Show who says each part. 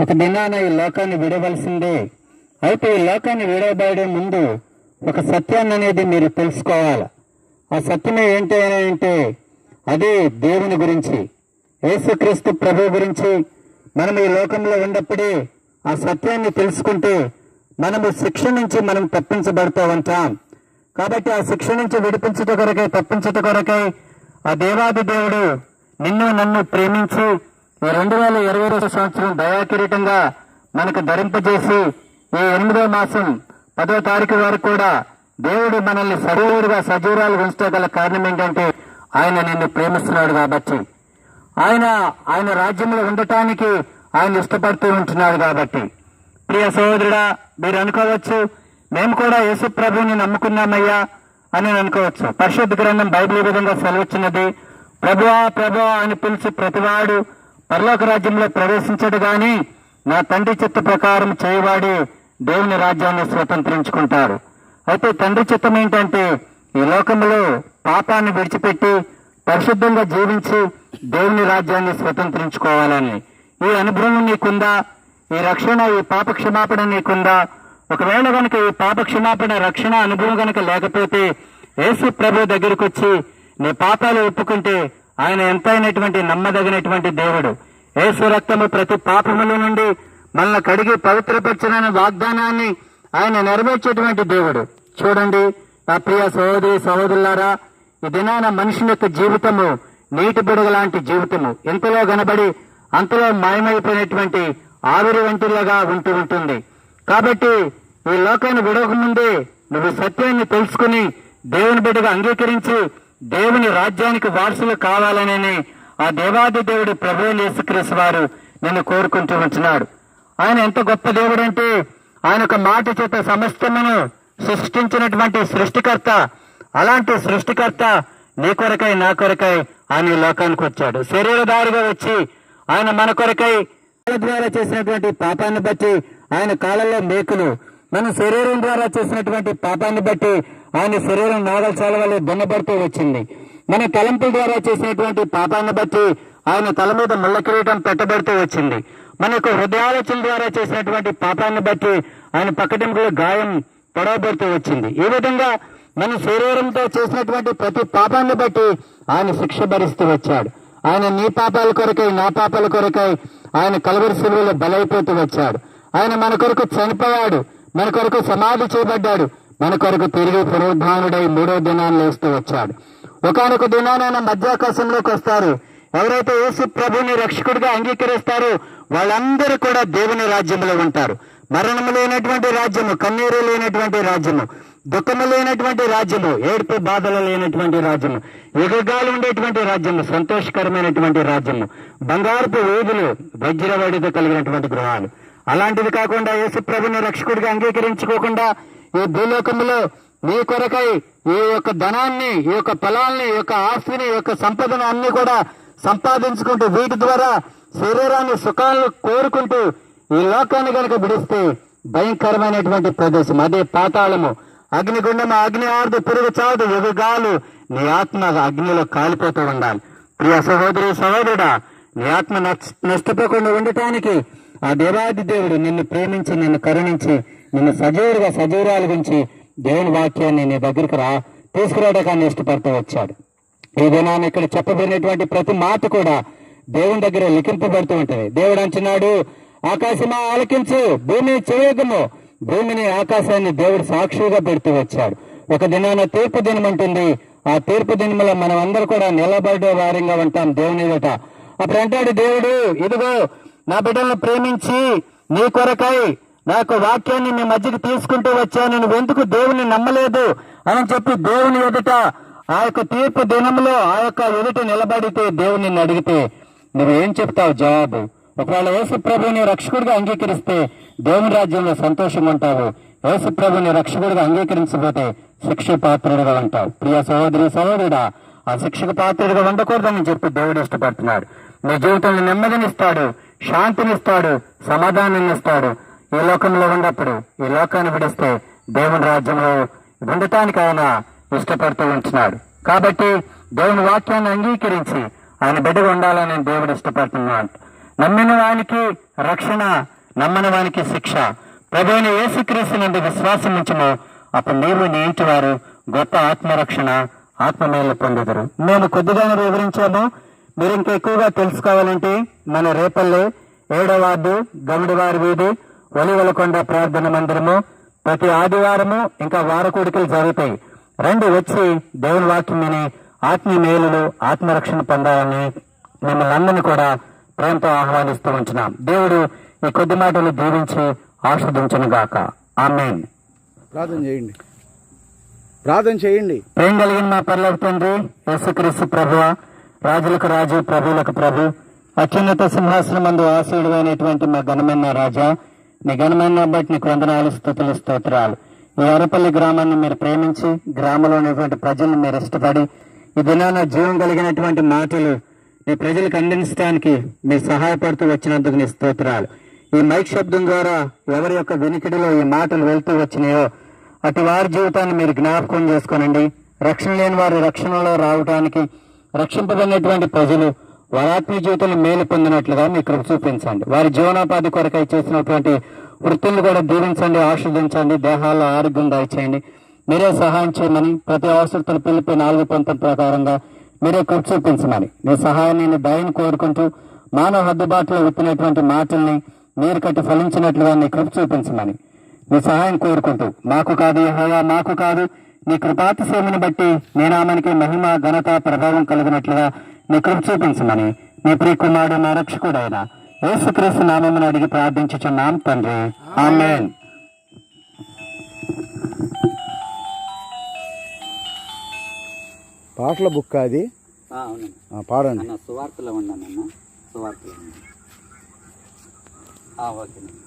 Speaker 1: ఒక దినాన ఈ లోకాన్ని విడవలసిందే. అయితే ఈ లోకాన్ని విడవబడే ముందు ఒక సత్యాన్ని అనేది మీరు తెలుసుకోవాలి. ఆ సత్యమే ఏంటి అని అంటే అది దేవుని గురించి. యేసుక్రీస్తు ప్రభు గురించి మనం ఈ లోకంలో ఉన్నప్పుడే ఆ సత్యాన్ని తెలుసుకుంటే మనము శిక్ష నుంచి మనం తప్పించబడుతూ ఉంటాం కాబట్టి ఆ శిక్ష నుంచి విడిపించట కొరకై తప్పించుట కొరకై ఆ దేవాది దేవుడు నిన్ను నన్ను ప్రేమించి ఈ రెండు వేల ఇరవై రెండు సంవత్సరం దయాకిరీటంగా మనకు ధరింపజేసి ఈ ఎనిమిదో మాసం పదో తారీఖు వరకు కూడా దేవుడు మనల్ని సజీవుడిగా సజీవాలు ఉంచడం గల కారణం ఏంటంటే ఆయన నిన్ను ప్రేమిస్తున్నాడు కాబట్టి. ఆయన ఆయన రాజ్యంలో ఉండటానికి ఆయన ఇష్టపడుతూ ఉంటున్నాడు కాబట్టి. ప్రియ సహోదరుడా మీరు అనుకోవచ్చు మేము కూడా యేసు ప్రభుని నమ్ముకున్నామయ్యా అని అనుకోవచ్చు. పరిశుద్ధ గ్రంథం బైబిల్ విధంగా సెలవిచ్చినది ప్రభువా ప్రభువా అని పిలిచి ప్రతివాడు పరలోక రాజ్యంలో ప్రవేశించడు గాని నా తండ్రి చిత్త ప్రకారం చేయవాడి దేవుని రాజ్యాన్ని స్వతంత్రించుకుంటారు. అయితే తండ్రి చిత్తం ఏంటంటే ఈ లోకంలో పాపాన్ని విడిచిపెట్టి పరిశుద్ధంగా జీవించి దేవుని రాజ్యాన్ని స్వతంత్రించుకోవాలని. ఈ అనుభవం నీకుందా? ఈ రక్షణ ఈ పాప క్షమాపణ నీకుందా? ఒకవేళ కనుక ఈ పాప క్షమాపణ రక్షణ అనుభవం కనుక లేకపోతే యేసు ప్రభు దగ్గరకు వచ్చి నీ పాపాలు ఒప్పుకుంటే ఆయన ఎంతైనటువంటి నమ్మదగినటువంటి దేవుడు. యేసు రక్తము ప్రతి పాపముల నుండి మనల్ని కడిగి పవిత్రపరచడానికి వాగ్దానాన్ని ఆయన నెరవేర్చేటువంటి దేవుడు. చూడండి నా ప్రియ సహోదరి సహోదరులారా ఈ దినాన మనుషుని యొక్క జీవితము నీటి బుడగ లాంటి జీవితము. ఇంతలో కనబడి అంతలో మాయమైపోయినటువంటి ఆవిరి వంటిలాగా ఉంటూ ఉంటుంది. కాబట్టి ఈ లోకాన్ని విడవకముందే నువ్వు సత్యాన్ని తెలుసుకుని దేవుని బిడ్డగా అంగీకరించి దేవుని రాజ్యానికి వారసులు కావాలనని ఆ దేవాది దేవుడు ప్రభు యేసుక్రీస్తు వారు నిన్ను కోరుకుంటూ ఉంటున్నాడు. ఆయన ఎంత గొప్ప దేవుడు అంటే ఆయన ఒక మాట చేత సమస్తమును సృష్టించినటువంటి సృష్టికర్త అలాంటి సృష్టికర్త నీ కొరకై నా కొరకై ఆయన ఈ లోకానికి వచ్చాడు. శరీరదారుగా వచ్చి ఆయన మన కొరకై ద్వారా చేసినటువంటి పాపాన్ని బట్టి ఆయన కాలంలో మేకులు మన శరీరం ద్వారా చేసినటువంటి పాపాన్ని బట్టి ఆయన శరీరం నాగల వల్ల దున్నబడుతూ వచ్చింది. మన తలంపుల ద్వారా చేసినటువంటి పాపాన్ని బట్టి ఆయన తల మీద ముళ్ళ కిరీటం పెట్టబడుతూ వచ్చింది. మన యొక్క హృదయాలోచన ద్వారా చేసినటువంటి పాపాన్ని బట్టి ఆయన పక్కటింపులో గాయం పొడవబడుతూ వచ్చింది. ఈ విధంగా మన శరీరంతో చేసినటువంటి ప్రతి పాపాన్ని బట్టి ఆయన శిక్ష భరిస్తూ వచ్చాడు. ఆయన నీ పాపాల కొరకై నా పాపాల కొరకై ఆయన కలవరి శిలువలో బలైపోతూ వచ్చాడు. ఆయన మన కొరకు చనిపోయాడు. మన కొరకు సమాధి చేయబడ్డాడు. మన కొరకు తిరిగి పునరుద్ధానుడై మూడో దినాన్ని లేస్తూ వచ్చాడు. ఒకనొక దినానైనా మధ్యాకాశంలోకి వస్తారు. ఎవరైతే యేసు ప్రభుని రక్షకుడిగా అంగీకరిస్తారో వాళ్ళందరూ కూడా దేవుని రాజ్యంలో ఉంటారు. మరణము లేనటువంటి రాజ్యము కన్నీరు లేనటువంటి రాజ్యము దుఃఖము లేనటువంటి రాజ్యము ఏడుపు బాధలు లేనటువంటి రాజ్యము యుగగాలు ఉండేటువంటి రాజ్యము సంతోషకరమైనటువంటి రాజ్యము బంగారపు వీధులు వజ్రవడితో కలిగినటువంటి గృహాలు. అలాంటిది కాకుండా యేసు ప్రభుని రక్షకుడిగా అంగీకరించుకోకుండా ఈ భూలోకములో మీ కొరకై ఈ యొక్క ధనాన్ని ఈ యొక్క పొలాల్ని ఈ యొక్క ఆస్తిని ఈ యొక్క సంపదను అన్ని కూడా సంపాదించుకుంటూ వీటి ద్వారా శరీరాన్ని సుఖాలను కోరుకుంటూ ఈ లోకాన్ని కనుక విడిస్తే భయంకరమైనటువంటి ప్రదేశం. అదే పాతాళము. అగ్నిగుండము అగ్ని ఆర్దు పురుగు చావదు ఎదుగాలు నీ ఆత్మ అగ్నిలో కాలిపోతూ ఉండాలి. ప్రియ సహోదరి సహోదరుడా నీ ఆత్మ నష్టపోకుండా ఉండటానికి ఆ దేవాది దేవుడు నిన్ను ప్రేమించి నిన్ను కరుణించి నిన్ను సజీవుడిగా సజీవురాలు గురించి దేవుని వాక్యాన్ని నీ దగ్గరికి రా. తీసుకురావడానికి ఇష్టపడుతూ వచ్చాడు. ఈ దినాన్ని ఇక్కడ చెప్పబడినటువంటి ప్రతి మాట కూడా దేవుని దగ్గర లిఖింపబడుతూ ఉంటుంది. దేవుడు అంటున్నాడు ఆకాశమా ఆలకించు. భూమి చేయగము భూమిని ఆకాశాన్ని దేవుడు సాక్షిగా పెడుతూ వచ్చాడు. ఒక దినాన తీర్పు దినం ఉంటుంది. ఆ తీర్పు దినములో మనం అందరూ కూడా నిలబడే వారంగా ఉంటాం దేవుని ఎదుట. అప్పుడు అంటాడు దేవుడు ఇదిగో నా బిడ్డలను ప్రేమించి నీ కొరకై నా యొక్క వాక్యాన్ని మీ మధ్యకి తీసుకుంటూ వచ్చాను. నేను ఎందుకు దేవుని నమ్మలేదు? అని చెప్పి దేవుని ఎదుట ఆ యొక్క తీర్పు దినంలో ఆ యొక్క ఎదుట నిలబడితే దేవుని అడిగితే నువ్వు ఏం చెప్తావు జవాబు? ఒకవేళ యేసుప్రభుని రక్షకుడిగా అంగీకరిస్తే దేవుని రాజ్యంలో సంతోషం ఉంటావు యేసుప్రభుని రక్షకుడిగా అంగీకరించకపోతే శిక్ష పాత్రుడిగా ఉంటావు. ప్రియ సహోదరి సహోదరుడా ఆ శిక్షకు పాత్రుడిగా ఉండకూడదని చెప్పి దేవుడు ఇష్టపడుతున్నాడు. నీ జీవితంలో నెమ్మదినిస్తాడు శాంతినిస్తాడు సమాధానాన్ని ఇస్తాడు ఈ లోకంలో ఉన్నప్పుడు ఈ లోకాన్ని విడిస్తే దేవుని రాజ్యంలో ఉండటానికి ఆయన ఇష్టపడుతూ ఉంటున్నాడు. కాబట్టి దేవుని వాక్యాన్ని అంగీకరించి ఆయన బిడ్డగా ఉండాలని దేవుడు ఇష్టపడుతున్నాడు. నమ్మిన వానికి రక్షణ నమ్మని వానికి శిక్ష. ప్రభువుని ఏసుక్రీస్తు నుండి విశ్వాసం ఉంచము. అప్పుడు నీవు నీ ఇంటి వారు గొప్ప ఆత్మరక్షణ ఆత్మమేలు పొందుతారు నేను కొద్దిగానే వివరించాము. మీరు ఇంకా ఎక్కువగా తెలుసుకోవాలంటే మన రేపల్లి ఏడో వార్డు గమిడివారి వీధి ఒలివలకొండ ప్రార్థన మందిరము ప్రతి ఆదివారము ఇంకా వారకూడికలు జరుగుతాయి. రండి వచ్చి దేవుని వాక్యం విని ఆత్మీయ మేలులు ఆత్మరక్షణ పొందాలని మిమ్మల్ని అందరినీ కూడా ప్రేమతో ఆహ్వానిస్తూ ఉంటున్నాం. దేవుడు ఈ కొద్ది మాటలు దీవించి ఆస్వాదించను గాక. ఆమెన్.
Speaker 2: ప్రార్థన చేయండి. ప్రార్థన చేయండి.
Speaker 1: ప్రేమ కలిగిన మా పర్లకు తండ్రి యేసుక్రీస్తు ప్రభువ రాజులకు రాజు ప్రభువులకు ప్రభు అత్యున్నత సింహాసనం మందు ఆశీడువైనటువంటి మా ఘనమైన రాజా నిఘనమైన బట్టి నీకు వందనాలు స్థుతులు స్తోత్రాలు. ఈ అరపల్లి గ్రామాన్ని మీరు ప్రేమించి గ్రామంలో ఉన్నటువంటి ప్రజలను మీరు ఇష్టపడి ఈ దినాన జీవం కలిగినటువంటి మాటలు మీ ప్రజలకు అందించడానికి మీరు సహాయపడుతూ వచ్చినందుకు నీ స్తోత్రాలు. ఈ మైక్ శబ్దం ద్వారా ఎవరి యొక్క వెనుకడిలో ఈ మాటలు వెళ్తూ వచ్చినాయో అటు వారి జీవితాన్ని మీరు జ్ఞాపకం చేసుకోనండి. రక్షణ లేని వారు రక్షణలో రావటానికి రక్షింపబడినటువంటి ప్రజలు వారి జీవితంలో మేలు పొందినట్లుగా మీ కృప చూపించండి. వారి జీవనోపాధి కొరకై చేసినటువంటి వృత్తులను కూడా దీవించండి ఆస్వాదించండి దేహాల్లో ఆరోగ్యం దయచేయండి మీరే సహాయం చేయమని ప్రతి అవసరతను పిలిపి నాలుగు పంతం ప్రకారంగా మీరే కృప చూపించమని. మీ సహాయాన్ని నేను దయని కోరుకుంటూ మానవ హద్దుబాటులో విప్పినటువంటి మాటల్ని మీరు కట్టి ఫలించినట్లుగా నీ కృప చూపించమని. మీ సహాయం కోరుకుంటూ మాకు కాదు యెహోవా మాకు కాదు. నీ కృపాతిశయమును బట్టి నేనామానికి మహిమ ఘనత ప్రభావం కలిగినట్లుగా నీ కృప చూపించమని నీ ప్రియకుమారుడు నా రక్షకుడైన యేసుక్రీస్తు నామమును అడిగి ప్రార్థించుచున్నాం తండ్రి. ఆమేన్.
Speaker 2: పాటల బుక్ అది పాడండి.
Speaker 3: అన్న సువార్తలో ఉన్నానన్న సువార్తలో ఉన్నాను ఓకేనండి